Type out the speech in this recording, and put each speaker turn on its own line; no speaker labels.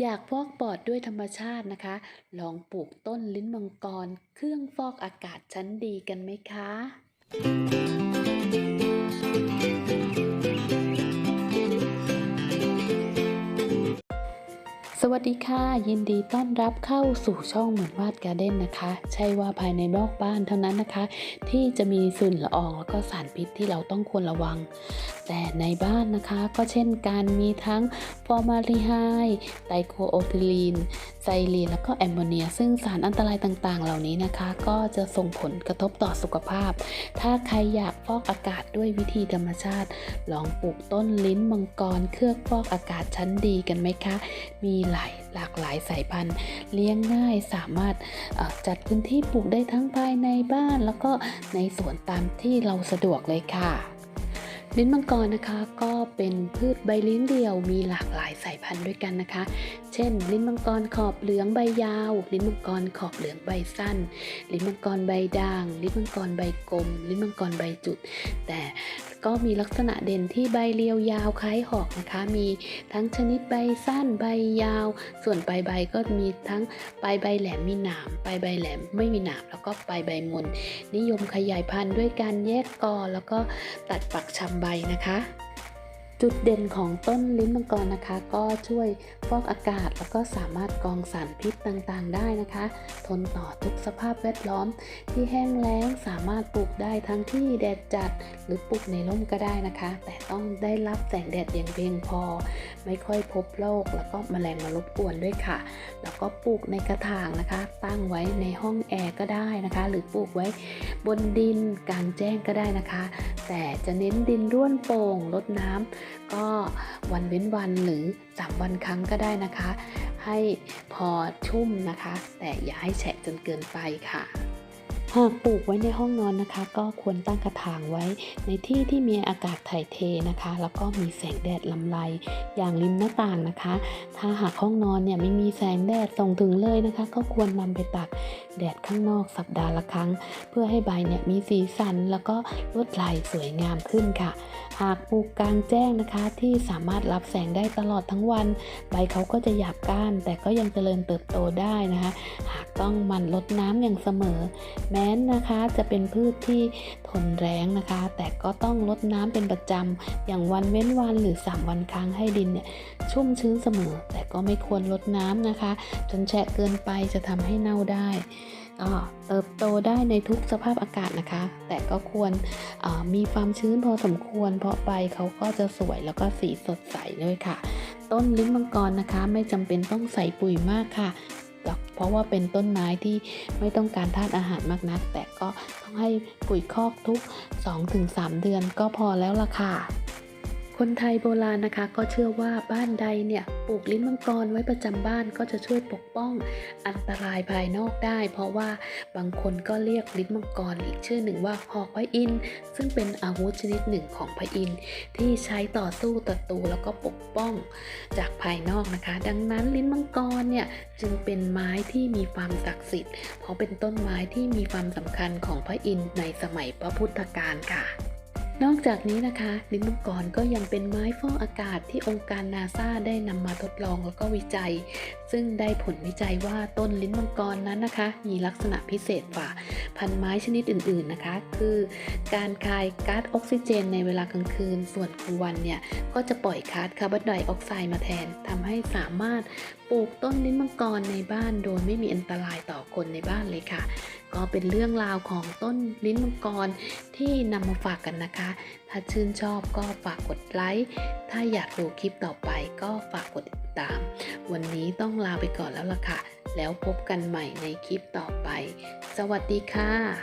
อยากฟอกปอดด้วยธรรมชาตินะคะ ลองปลูกต้นลิ้นมังกร เครื่องฟอกอากาศชั้นดีกันไหมคะ สวัสดีค่ะ ยินดีต้อนรับเข้าสู่ช่องเหมือนวาดการ์เด้นนะคะ ใช่ว่าภายในนอกบ้านเท่านั้นนะคะ ที่จะมีฝุ่นละอองแล้วก็สารพิษที่เราต้องควรระวัง แต่ในบ้านนะคะก็เช่นกันมีทั้งฟอร์มาลีไฮด์ไตโคโอทิลีน ไซลีนแล้วก็แอมโมเนีย ซึ่งสารอันตรายต่างๆ เหล่านี้นะคะ ก็จะส่งผลกระทบต่อสุขภาพ ถ้าใครอยากฟอกอากาศด้วยวิธีธรรมชาติ ลองปลูกต้นลิ้นมังกรเครื่องฟอกอากาศชั้นดีกันไหมคะ มีหลายหลากหลายสายพันธุ์ เลี้ยงง่ายสามารถจัดพื้นที่ปลูกได้ทั้งภายในบ้าน แล้วก็ในสวนตามที่เราสะดวกเลยค่ะ ลิ้นมังกรนะคะก็เป็นพืชใบลิ้นเดียวมีหลากหลายสายพันธุ์ด้วยกันนะคะเช่น ลิ้นมังกรขอบเหลืองใบยาว ลิ้นมังกรขอบเหลืองใบสั้น ลิ้นมังกรใบด่าง ลิ้นมังกรใบกลม ลิ้นมังกรใบจุด แต่ก็มีลักษณะเด่นที่ใบเรียวยาวคล้ายหอกนะคะ มีทั้งชนิดใบสั้นใบยาว ส่วนปลายใบก็มีทั้งปลายใบแหลมมีหนามปลายใบแหลมไม่มีหนามแล้วก็ปลายใบมนนิยมขยายพันธุ์ด้วยการแยกกอแล้วก็ตัดปักชำใบนะคะ จุดเด่นของต้นลิ้นมังกรนะคะ ก็ช่วยฟอกอากาศแล้วก็สามารถกรองสารพิษต่างๆ ได้นะคะ ทนต่อทุกสภาพแวดล้อม ที่แห้งแล้งสามารถปลูกได้ทั้งที่แดดจัด หรือปลูกในร่มก็ได้นะคะ แต่ต้องได้รับแสงแดดอย่างเพียงพอ ไม่ค่อยพบโรคแล้วก็แมลงมารบกวนด้วยค่ะ แล้วก็ปลูกในกระถางนะคะ ตั้งไว้ในห้องแอร์ก็ได้นะคะ หรือปลูกไว้บนดินกลางแจ้งก็ได้นะคะ แต่จะเน้นดินร่วนโป่งลดน้ำก็วันเว้นวันหรือ 3 วันครั้งก็ได้นะคะ ให้พอชุ่มนะคะ แต่อย่าให้แฉะจนเกินไปค่ะ หากปลูกไว้ในห้องนอนนะคะ ก็ควรตั้งกระถางไว้ในที่ที่มีอากาศถ่ายเทนะคะ แล้วก็มีแสงแดดลำไรอย่างริมหน้าต่างนะคะ ถ้าหากห้องนอนเนี่ยไม่มีแสงแดดส่งถึงเลยนะคะ ก็ควรนำไปตากแดดข้างนอกสัปดาห์ละครั้ง เพื่อให้ใบเนี่ยมีสีสันแล้วก็ลวดลายสวยงามขึ้นค่ะ หากปลูกกลางแจ้งนะคะที่สามารถรับแสงได้ตลอดทั้งวัน ใบเขาก็จะหยาบก้าน แต่ก็ยังเจริญเติบโตได้นะคะ หากต้องมันลดน้ำอย่างเสมอแม้นนะคะ จะเป็นพืชที่ทนแรงนะคะ แต่ก็ต้องลดน้ำเป็นประจำอย่างวันเว้นวันหรือ 3 วันครั้งให้ดินเนี่ยชุ่มชื้นเสมอ แต่ก็ไม่ควรลดน้ำนะคะ จนแฉะเกินไปจะทำให้เน่าได้ก็เติบโตได้ในทุกสภาพอากาศนะคะ แต่ก็ควรมีความชื้นพอสมควร เพราะใบเขาก็จะสวยแล้วก็สีสดใสด้วยค่ะ ต้นลิ้นมังกรนะคะ ไม่จำเป็นต้องใส่ปุ๋ยมากค่ะ เพราะว่าเป็นต้นไม้ที่ไม่ต้องการธาตุอาหารมากนัก แต่ก็ต้องให้ปุ๋ยคอกทุก 2-3 เดือนก็พอแล้วล่ะค่ะ คนไทยโบราณนะคะก็เชื่อว่าบ้านใดเนี่ยปลูกลิ้นมังกรไว้ประจำบ้านก็จะช่วยปกป้องอันตรายภายนอกได้ เพราะว่าบางคนก็เรียกลิ้นมังกรอีกชื่อหนึ่งว่าหอกพระอินทร์ซึ่งเป็นอาวุธชนิดหนึ่งของพระอินทร์ที่ใช้ต่อสู้ศัตูแล้วก็ปกป้องจากภายนอกนะคะ ดังนั้นลิ้นมังกรเนี่ยจึงเป็นไม้ที่มีความศักดิ์สิทธิ์ เพราะเป็นต้นไม้ที่มีความสำคัญของพระอินทร์ในสมัยพระพุทธกาลค่ะ นอกจากนี้นะคะ ลิ้นมังกรก็ยังเป็นไม้ฟอกอากาศที่องค์การนาซาได้นำมาทดลองแล้วก็วิจัย ซึ่งได้ผลวิจัยว่าต้นลิ้นมังกรนั้นนะคะ มีลักษณะพิเศษกว่าพันไม้ชนิดอื่นๆนะคะ คือการคายก๊าซออกซิเจนในเวลากลางคืน ส่วนกลางวันเนี่ยก็จะปล่อยก๊าซคาร์บอนไดออกไซด์มาแทนทำให้สามารถปลูกต้นลิ้นมังกรในบ้านโดยไม่มีอันตรายต่อคนในบ้านเลยค่ะ ก็เป็นเรื่องราวของต้นลิ้นมังกรที่นำมาฝากกันนะคะ ถ้าชื่นชอบก็ฝากกดไลค์ ถ้าอยากดูคลิปต่อไปก็ฝากกดติดตาม วันนี้ต้องลาไปก่อนแล้วล่ะค่ะ แล้วพบกันใหม่ในคลิปต่อไป สวัสดีค่ะ